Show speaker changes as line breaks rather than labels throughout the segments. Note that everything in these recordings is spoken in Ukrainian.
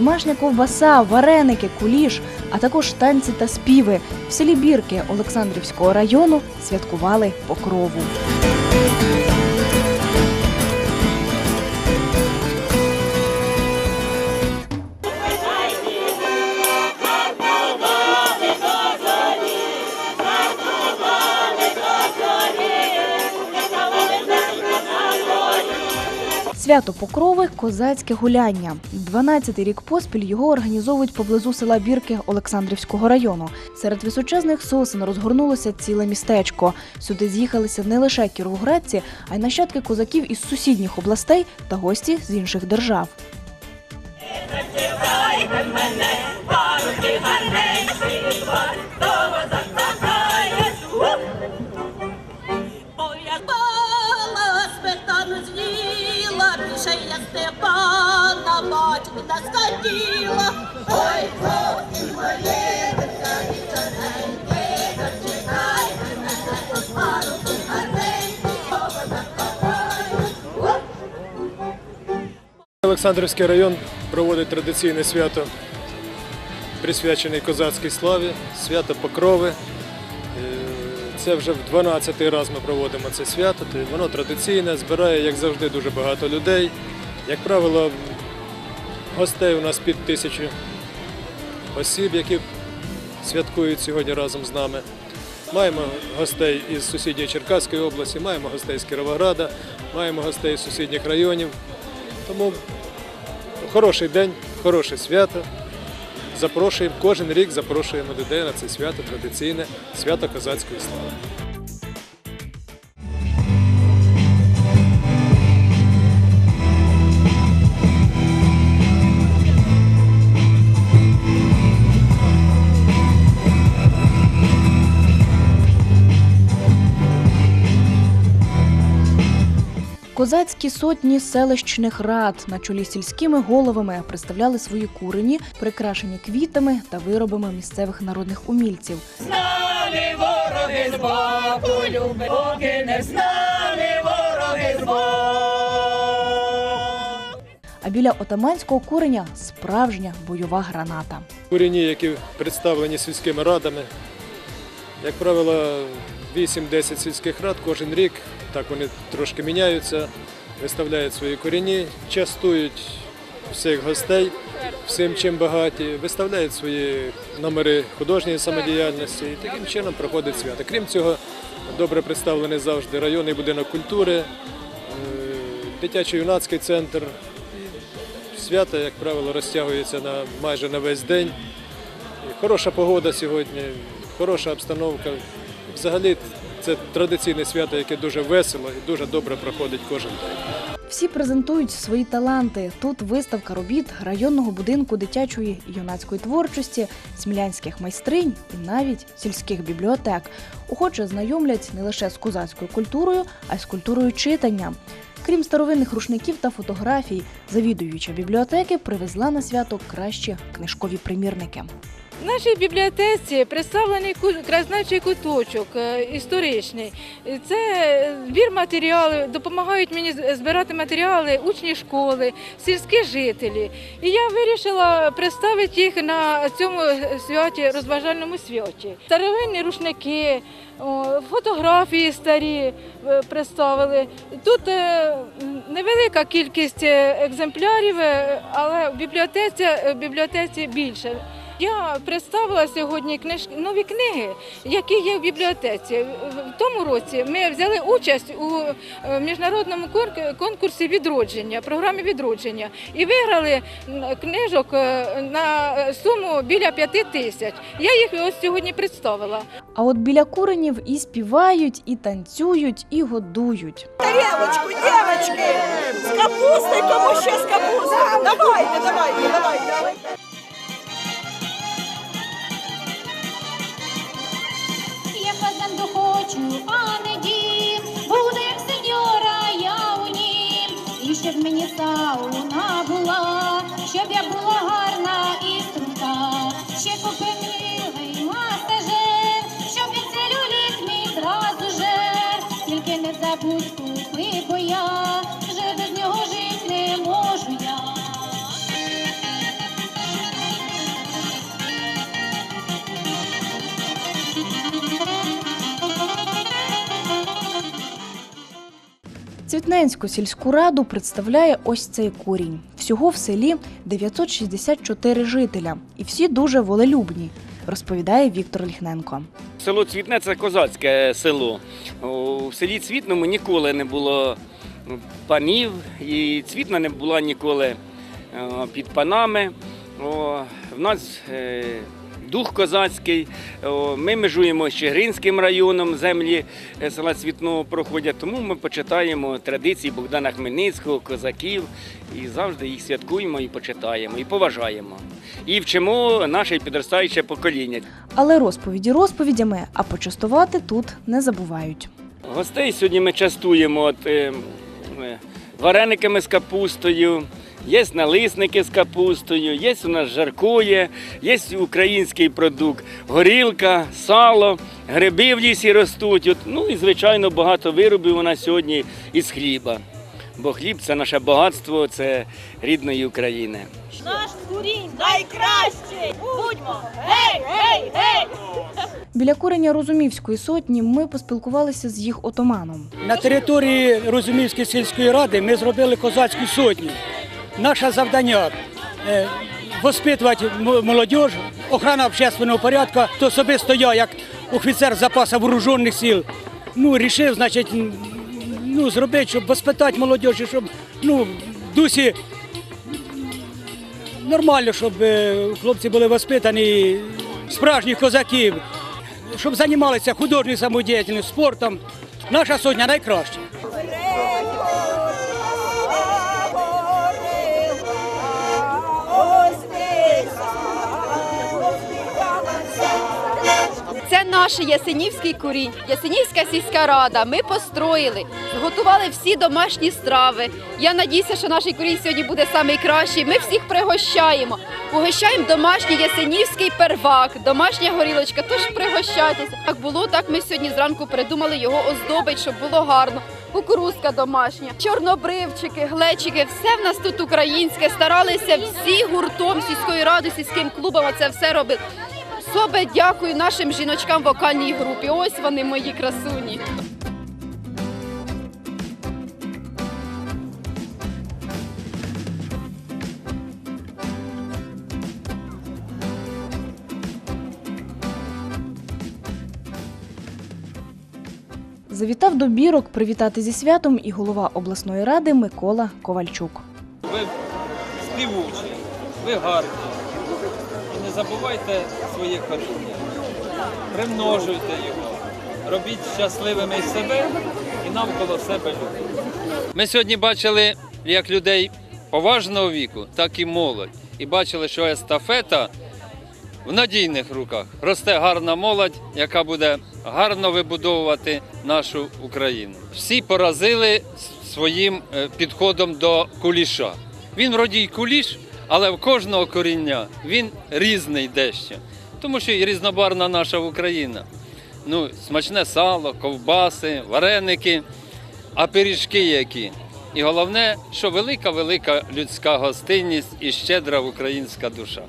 домашня ковбаса, вареники, куліш, а також танці та співи. В селі Бірки Олександрівського району святкували покрову. Свято Покрови козацьке гуляння. 12-й рік поспіль його організовують поблизу села Бірки Олександрівського району. Серед височезних сосен розгорнулося ціле містечко. Сюди з'їхалися не лише кіровоградці, а й нащадки козаків із сусідніх областей та гості з інших держав.
Ой,
Олександрівський район проводить традиційне свято, присвячене козацькій славі, свято Покрови. Е, Це вже в 12-й раз ми проводимо це свято. Воно традиційне, збирає, як завжди, дуже багато людей. Як правило, гостей у нас під тисячу осіб, які святкують сьогодні разом з нами. Маємо гостей із сусідньої Черкаської області, маємо гостей з Кіровограда, маємо гостей з сусідніх районів. Тому хороший день, хороше свято. Запрошуємо кожен рік запрошуємо людей на це свято традиційне свято козацької слави.
Козацькі сотні селищних рад на чолі з сільськими головами представляли свої курені, прикрашені квітами та виробами місцевих народних умільців.
Знали вороги з боку, люби, поки не знали вороги з боку.
А біля отаманського куреня справжня бойова граната.
Курені, які представлені сільськими радами, як правило, 8-10 сільських рад кожен рік, так вони трошки міняються, виставляють свої корені, частують всіх гостей, всім чим багаті, виставляють свої номери художньої самодіяльності і таким чином проходить свято. Крім цього, добре представлений завжди районний будинок культури, е, дитячо-юнацький центр. Свято, як правило, розтягується на майже на весь день. Хороша погода сьогодні, хороша обстановка. Взагалі це традиційне свято, яке дуже весело і дуже добре проходить кожен день.
Всі презентують свої таланти. Тут виставка робіт районного будинку дитячої і юнацької творчості, смілянських майстринь і навіть сільських бібліотек. Охоче знайомлять не лише з козацькою культурою, а й з культурою читання. Крім старовинних рушників та фотографій, завідуюча бібліотеки привезла на свято кращі книжкові примірники.
В нашій бібліотеці представлений краєзнавчий куточок е, історичний. Це збір матеріалів, допомагають мені збирати матеріали учні школи, сільські жителі. І я вирішила представити їх на цьому святі, розважальному святі. Старовинні рушники, фотографії старі е, представили. Тут е, невелика кількість екземплярів, але в бібліотеці, в бібліотеці більше. Я представила сьогодні книж... нові книги, які є в бібліотеці. В тому році ми взяли участь у е, міжнародному кон- конкурсі відродження, програмі відродження, і виграли книжок е, на суму біля п'яти тисяч. Я їх ось сьогодні представила.
А от біля куренів і співають, і танцюють, і годують.
Тарелочку, девочки! С капустой, кому ще з капустой? Давайте, давайте, давайте.
Хочу, а не дім, буде сеньора, я у нім. І щоб мені сауна була, щоб я була гарна і струнка, ще купи милий
Розвітненську сільську раду представляє ось цей курінь. Всього в селі 964 жителя, і всі дуже волелюбні, розповідає Віктор Ліхненко.
Село Цвітне це козацьке село. У селі Цвітному ніколи не було панів, і цвітна не була ніколи е, під панами. В нас е, дух козацький. Ми межуємо з Чигиринським районом, землі е, села Цвітного проходять, тому ми почитаємо традиції Богдана Хмельницького, козаків і завжди їх святкуємо і почитаємо, і поважаємо. І вчимо наше підростаюче покоління.
Але розповіді розповідями, а почастувати тут не забувають.
Гостей сьогодні ми частуємо от, е, е, варениками з капустою, є налисники з капустою, є у нас жаркоє, є український продукт, горілка, сало, гриби в лісі ростуть. От, ну і, звичайно, багато виробів у нас сьогодні із хліба. Бо хліб це наше багатство, це рідної України.
Наш курінь найкращий! Будьмо! Гей, гей, гей!
Біля куреня Розумівської сотні ми поспілкувалися з їх отоманом.
На території Розумівської сільської ради ми зробили козацьку сотню. Наше завдання е, воспитувати молодь, охрана общественного порядку, то особисто я, як офіцер запасу вооружених сил, ну, рішив, значить, ну, зробити, щоб воспитати молодь, щоб ну, дусі нормально, щоб е, хлопці були воспитані, справжніх козаків, щоб займалися художньою самодіяльністю, спортом. Наша сотня найкраща.
Це наш Ясенівський курінь, Ясенівська сільська рада. Ми построїли, зготували всі домашні страви. Я надіюся, що наш курінь сьогодні буде найкращий. Ми всіх пригощаємо. Угощаємо домашній ясенівський первак, домашня горілочка. Тож пригощайтеся. Як було, так ми сьогодні зранку придумали його оздобить, щоб було гарно. Кукурузка домашня, чорнобривчики, глечики, все в нас тут українське. Старалися всі гуртом сільської ради, сільським клубом. Це все робили. Особи дякую нашим жіночкам в вокальній групі. Ось вони мої красуні.
Завітав до бірок привітати зі святом і голова обласної ради Микола Ковальчук.
Ви співучі, ви гарні. Забувайте своє коріння. Примножуйте його. Робіть щасливими себе і навколо себе людей. Ми сьогодні бачили як людей поважного віку, так і молодь. І бачили, що естафета в надійних руках. Росте гарна молодь, яка буде гарно вибудовувати нашу Україну. Всі поразили своїм е, підходом до куліша. Він вроді й куліш, але в кожного коріння він різний дещо. Тому що і різнобарна наша Україна. Ну, смачне сало, ковбаси, вареники, а пиріжки які. І головне, що велика-велика людська гостинність і щедра українська душа.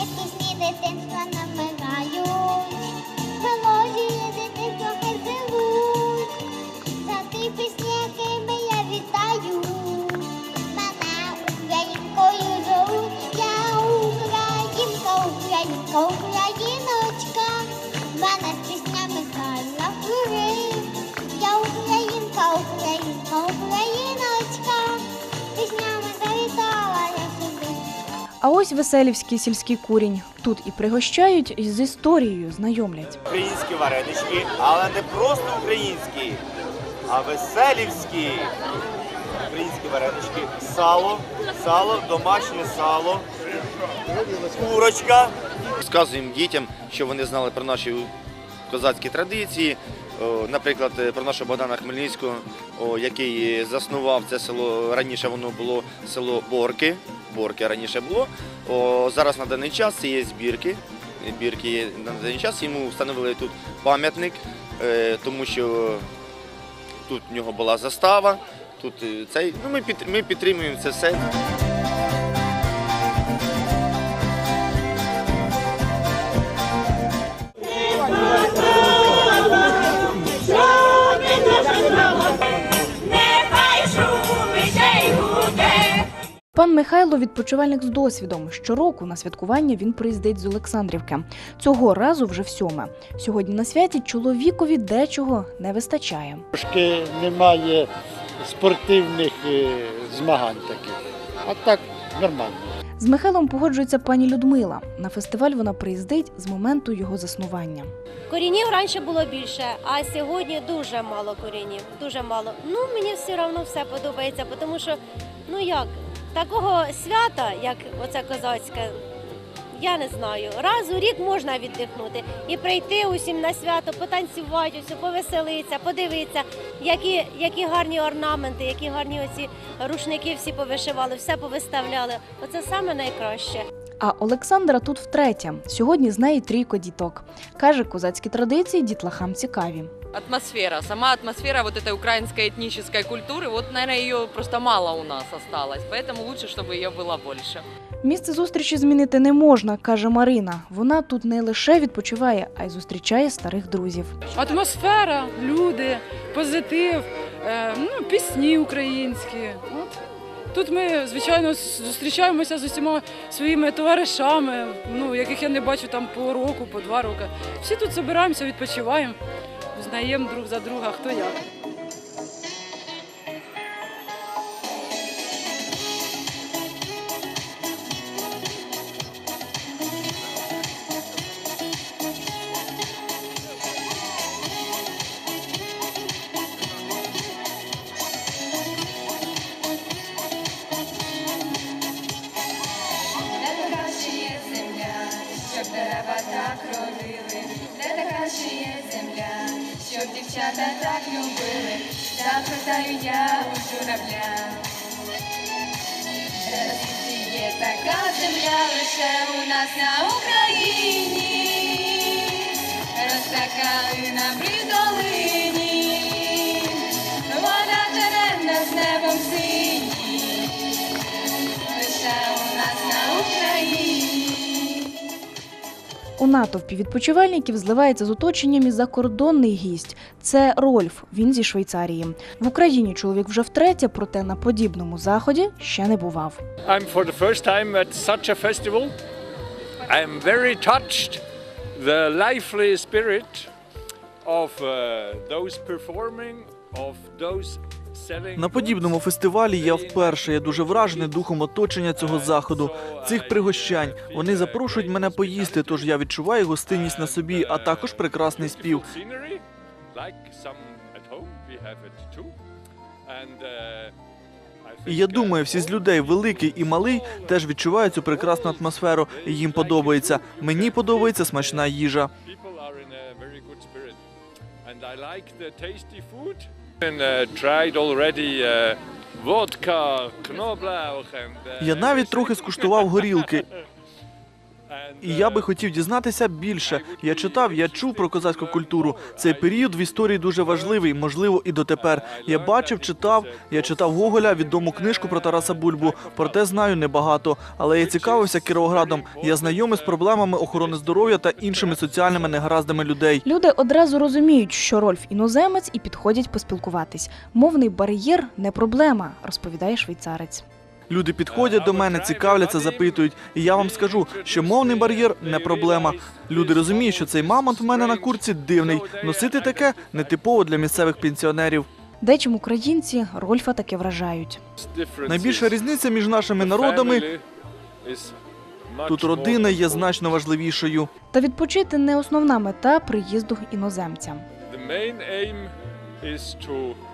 Нехай пісні дитинства намирають,
ось Веселівський сільський курінь. Тут і пригощають, і з історією знайомлять.
Українські варенички, але не просто українські, а веселівські. Українські варенички, сало, сало, домашнє сало, курочка.
Розказуємо дітям, щоб вони знали про наші козацькі традиції. Наприклад, е, про нашого Богдана Хмельницького, який заснував це село. Раніше воно було село Борки. Борки раніше було. О, зараз на даний час є збірки бірки. є На даний час йому встановили тут пам'ятник, е, тому що тут в нього була застава. Тут е, цей, ну, ми підтримуємо це все.
Пан Михайло відпочивальник з досвідом. Щороку на святкування він приїздить з Олександрівки. Цього разу вже в сьоме. Сьогодні на святі чоловікові дечого не вистачає.
Трошки немає спортивних е, змагань таких. А так нормально.
З Михайлом погоджується пані Людмила. На фестиваль вона приїздить з моменту його заснування.
Корінів раніше було більше, а сьогодні дуже мало корінів. Дуже мало. Ну мені все одно все подобається, тому що ну як такого свята, як оце козацьке, я не знаю. Раз у рік можна віддихнути і прийти усім на свято, потанцювати, усю, повеселитися, подивитися, які, які гарні орнаменти, які гарні оці рушники всі повишивали, все повиставляли. Оце саме найкраще.
А Олександра тут втретє. Сьогодні з неї трійко діток. Каже, козацькі традиції дітлахам цікаві.
атмосфера, сама атмосфера вот этой украинской этнической культуры, вот, наверное, ее просто мало у нас осталось, поэтому лучше, чтобы ее было больше.
Місце зустрічі змінити не можна, каже Марина. Вона тут не лише відпочиває, а й зустрічає старих друзів.
Атмосфера, люди, позитив, е, ну, пісні українські. От. Тут ми, звичайно, з- зустрічаємося з усіма своїми товаришами, ну, яких я не бачу там по року, по два роки. Всі тут збираємося, відпочиваємо, знаємо друг за друга, хто як.
Дівчата так любили, запитаю я у журавля. На є така земля лише у нас на Україні, розтакали на
натовпі відпочивальників зливається з оточенням і закордонний гість. Це Рольф. Він зі Швейцарії. В Україні чоловік вже втретє, проте на подібному заході ще не бував.
I'm for the first time at such a festival. I'm very touched. The lively spirit of uh, those performing, of those.
На подібному фестивалі я вперше. Я дуже вражений духом оточення цього заходу, цих пригощань. Вони запрошують мене поїсти, тож я відчуваю гостинність на собі, а також прекрасний спів. І я думаю, всі з людей, великий і малий, теж відчувають цю прекрасну атмосферу, і їм подобається. Мені подобається смачна їжа.
Uh, uh, uh,
Я навіть трохи скуштував горілки. І я би хотів дізнатися більше. Я читав, я чув про козацьку культуру. Цей період в історії дуже важливий, можливо, і дотепер. Я бачив, читав. Я читав Гоголя, відому книжку про Тараса Бульбу. Проте знаю небагато. Але я цікавився Кіровоградом. Я знайомий з проблемами охорони здоров'я та іншими соціальними негараздами людей.
Люди одразу розуміють, що Рольф іноземець і підходять поспілкуватись. Мовний бар'єр не проблема, розповідає швейцарець.
Люди підходять до мене, цікавляться, запитують. І я вам скажу, що мовний бар'єр не проблема. Люди розуміють, що цей мамонт в мене на курці дивний. Носити таке нетипово для місцевих пенсіонерів.
Дечим українці Рольфа таки вражають.
Найбільша різниця між нашими народами тут родина є значно важливішою.
Та відпочити не основна мета приїзду іноземця.
The main aim is to further develop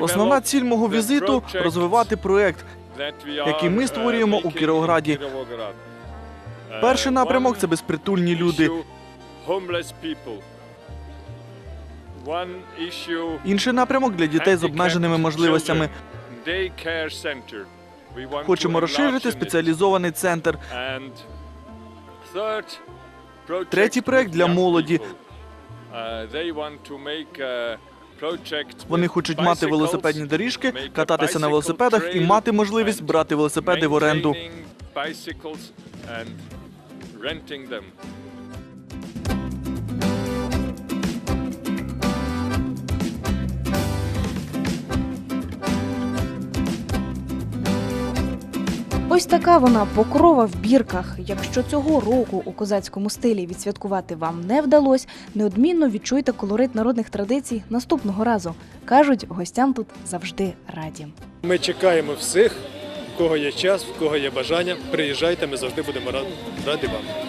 Основна ціль мого візиту розвивати проект. який ми створюємо у Кіровограді. Перший напрямок це безпритульні люди. Інший напрямок для дітей з обмеженими можливостями. Хочемо розширити спеціалізований центр.
Третій проект для молоді. Вони хочуть мати велосипедні доріжки, кататися на велосипедах і мати можливість брати велосипеди в оренду.
Ось така вона покрова в бірках. Якщо цього року у козацькому стилі відсвяткувати вам не вдалось, неодмінно відчуйте колорит народних традицій наступного разу. кажуть, гостям тут завжди раді.
Ми чекаємо всіх, в кого є час, в кого є бажання. Приїжджайте, ми завжди будемо раді вам.